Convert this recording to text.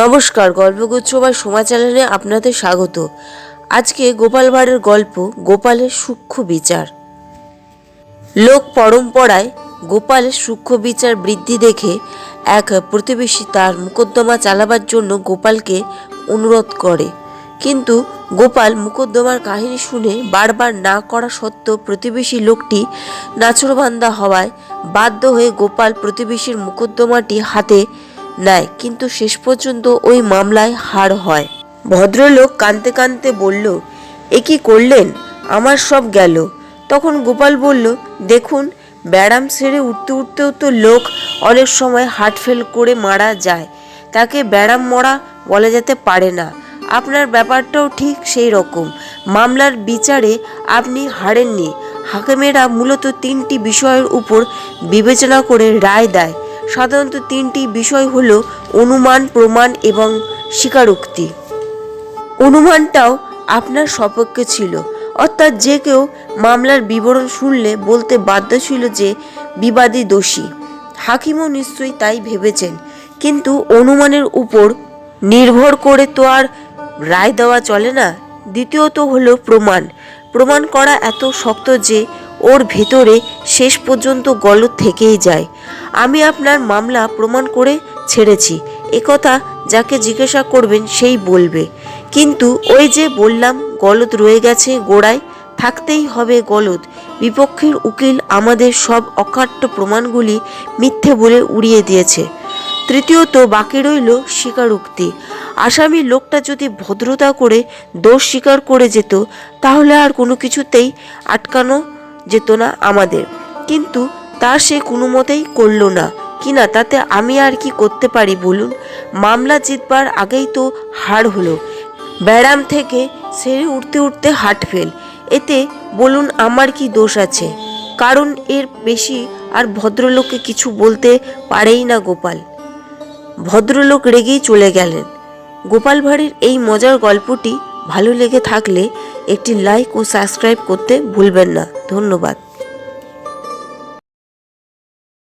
নমস্কার, গল্পগুচ্ছ বা সমা চ্যানেলে আপনাদের স্বাগত। আজকে গোপাল ভাঁড়ের গল্প, গোপালের সূক্ষ্ম বিচার। লোক পরম্পরায় গোপালের সূক্ষ্ম বিচার বৃদ্ধি দেখে এক প্রতিবেশী তার মোকদ্দমা চালাবার জন্য গোপালকে অনুরোধ করে। কিন্তু গোপাল মুকদ্দমার কাহিনী শুনে বারবার না করা সত্ত্বেও প্রতিবেশী লোকটি নাচরবান্দা হওয়ায় বাধ্য হয়ে গোপাল প্রতিবেশীর মুকদ্দমাটি হাতে নেয়, কিন্তু শেষ পর্যন্ত ওই মামলায় হার হয়। ভদ্রলোক কাঁদতে কাঁদতে বলল, এ কি করলেন? আমার সব গেল। তখন গোপাল বলল, দেখুন, ব্যারাম সেরে উঠতে উঠতেও তো লোক অনেক সময় হার্ট ফেল করে মারা যায়। তাকে ব্যারাম মরা বলা যেতে পারে না। আপনার ব্যাপারটাও ঠিক সেই রকম। মামলার বিচারে আপনি হারেননি। হাকিমেরা মূলত তিনটি বিষয়ের উপর বিবেচনা করে রায় দেয়। সাধারণত তিনটি বিষয় হলো অনুমান, প্রমাণ এবং স্বীকারোক্তি। অনুমানটাও আপনার সপক্ষে ছিল। অর্থাৎ যে কেউ মামলার বিবরণ শুনলে বলতে বাধ্য ছিল যে বিবাদী দোষী। হাকিমও নিশ্চয়ই তাই ভেবেছেন। কিন্তু অনুমানের উপর নির্ভর করে তো আর রায় দেওয়া চলে না। দ্বিতীয়ত হলো প্রমাণ। প্রমাণ করা এত শক্ত যে ওর ভেতরে শেষ পর্যন্ত গলত থেকেই যায়। আমি আপনার মামলা প্রমাণ করে ছেড়েছি। একথা যাকে জিজ্ঞাসা করবেন সেই বলবে। কিন্তু ওই যে বললাম গলত রয়ে গেছে গোড়ায়, থাকতেই হবে গলত বিপক্ষের উকিল আমাদের সব অকাট্য প্রমাণগুলি মিথ্যে বলে উড়িয়ে দিয়েছে। তৃতীয়ত বাকি রইল স্বীকারোক্তি। আসামি লোকটা যদি ভদ্রতা করে দোষ স্বীকার করে যেত, তাহলে আর কোনো কিছুতেই আটকানো যেত না আমাদের। কিন্তু তা সে কোনো মতেই করল না। কিনা তাতে আমি আর কি করতে পারি বলুন? মামলা জিতবার আগেই তো হার হলো। ব্যারাম থেকে সেরে উঠতে উঠতে হাট ফেল। এতে বলুন আমার কি দোষ আছে? কারণ এর বেশি আর ভদ্রলোককে কিছু বলতে পারেই না গোপাল। ভদ্রলোক রেগেই চলে গেলেন। গোপাল ভাঁড়ের এই মজার গল্পটি ভালো লেগে থাকলে একটি লাইক ও সাবস্ক্রাইব করতে ভুলবেন না। ধন্যবাদ।